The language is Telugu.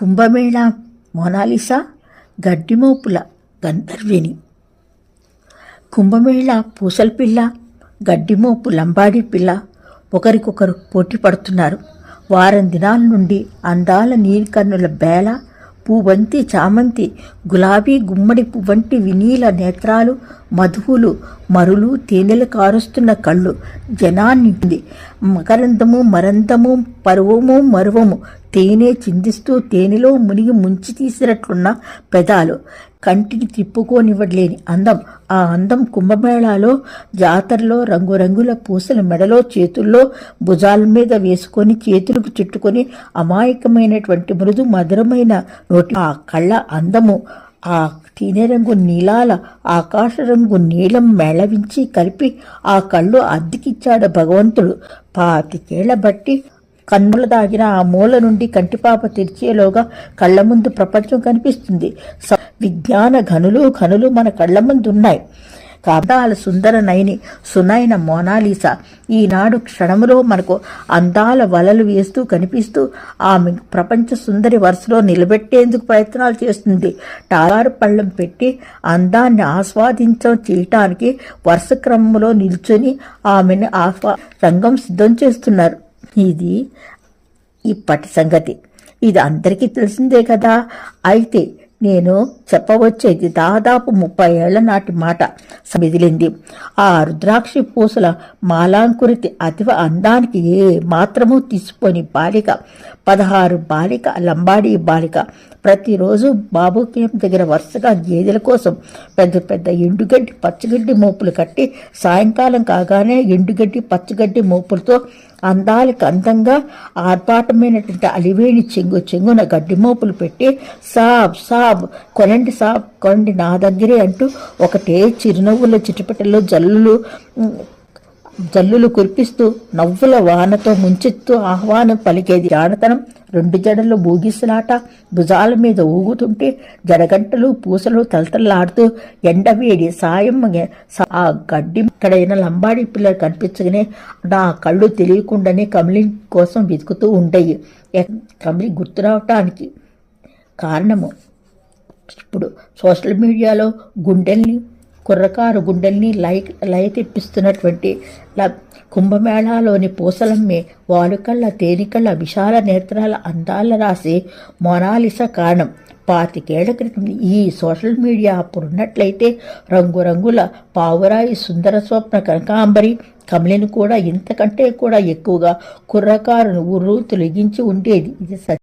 కుంభమేళ మోనాలిసా గడ్డిమోపుల గంధర్విని కుంభమేళ పూసల పిల్ల గడ్డిమోపు లంబాడి పిల్ల ఒకరికొకరు పోటీ పడుతున్నారు. వారం దినాల నుండి అందాల నీలికన్నుల బేల పువ్వంతి చామంతి గులాబీ గుమ్మడి పువ్వంటి వినీల నేత్రాలు మధువులు మరులు తేనెలు కారుస్తున్న కళ్ళు జనాన్ని మకరందము మరందము పరువము మరువము తేనె చిందిస్తూ తేనెలో మునిగి ముంచి తీసినట్లున్న పెదాలు కంటిని తిప్పుకోనివ్వలేని అందం. ఆ అందం కుంభమేళాలో జాతరలో రంగురంగుల పూసల మెడలో చేతుల్లో భుజాల మీద వేసుకొని చేతులకు చుట్టుకొని అమాయకమైనటువంటి మృదు మధురమైన నోటి ఆ కళ్ళ అందము ఆ తేనె రంగు నీలాల ఆకాశ రంగు నీలం మేళవించి కలిపి ఆ కళ్ళు అద్దెకిచ్చాడు భగవంతుడు. పాతికేళ్ళ బట్టి కన్నుల దాగిన ఆ మూల నుండి కంటిపాప తెరిచేలోగా కళ్ళ ముందు ప్రపంచం కనిపిస్తుంది. స- విజ్ఞాన ఘనులు ఘనులు మన కళ్ళ ముందు ఉన్నాయి కాబాల సుందర నయని సునైన మోనాలీసా ఈనాడు క్షణములో మనకు అందాల వలలు వేస్తూ కనిపిస్తూ ఆమె ప్రపంచ సుందరి వరుసలో నిలబెట్టేందుకు ప్రయత్నాలు చేస్తుంది. టారారు పళ్ళం పెట్టి అందాన్ని ఆస్వాదించడం చేయటానికి వరుస క్రమంలో నిల్చొని ఆమెను ఆస్వా రంగం సిద్ధం చేస్తున్నారు. ఇది ఇప్పటి సంగతి. ఇది అందరికీ తెలిసిందే కదా. అయితే నేను చెప్పవచ్చేది దాదాపు ముప్పై ఏళ్ళ నాటి మాట మిదిలింది ఆ రుద్రాక్షి పూసల మాలాంకురితి అతివ అందానికి ఏ మాత్రమూ తీసుకొని బాలిక పదహారు బాలిక లంబాడీ బాలిక. ప్రతిరోజు బాబుకేం దగ్గర వరుసగా గేదెల కోసం పెద్ద పెద్ద ఎండుగడ్డి పచ్చగడ్డి మోపులు కట్టి సాయంకాలం కాగానే ఎండుగడ్డి పచ్చగడ్డి మోపులతో అందాలకు అందంగా ఆర్భాటమైనటువంటి అలివేణి చెంగు చెంగున గడ్డి మోపులు పెట్టి సాబ్ సాబ్ కొనండి సాబ్ కొనండి నా దగ్గరే అంటూ ఒకటే చిరునవ్వుల చిటపటల్లో జల్లులు జల్లులు కురిపిస్తూ నవ్వుల వానతో ముంచెత్తు ఆహ్వానం పలికేది జానతనం. రెండు జడలు బూగిసలాట భుజాల మీద ఊగుతుంటే జడగంటలు పూసలు తలతల్లాడుతూ ఎండవేడి సాయం ఆ గడ్డి ఎక్కడైనా లంబాడి పిల్లలు కనిపించగానే నా కళ్ళు తెలియకుండానే కమలి కోసం వెతుకుతూ ఉండేవి ఎక్- కమలి గుర్తు రావటానికి కారణము. ఇప్పుడు సోషల్ మీడియాలో గుండెల్ని కుర్రకారు గుండెల్ని లై లయతిప్పిస్తున్నటువంటి ల- కుంభమేళాలోని పూసలమ్మే వాలుకళ్ళ తేనికళ్ళ విశాల నేత్రాల అందాల రాసి మొనాలిస కారణం. పాతికేళ్ళ క్రితం ఈ సోషల్ మీడియా అప్పుడున్నట్లయితే రంగురంగుల పావురాయి సుందర స్వప్న కనకాంబరి కమలిని కూడా ఇంతకంటే కూడా ఎక్కువగా కుర్రకారును ఉర్రు తొలగించి ఉండేది. ఇది సత్యం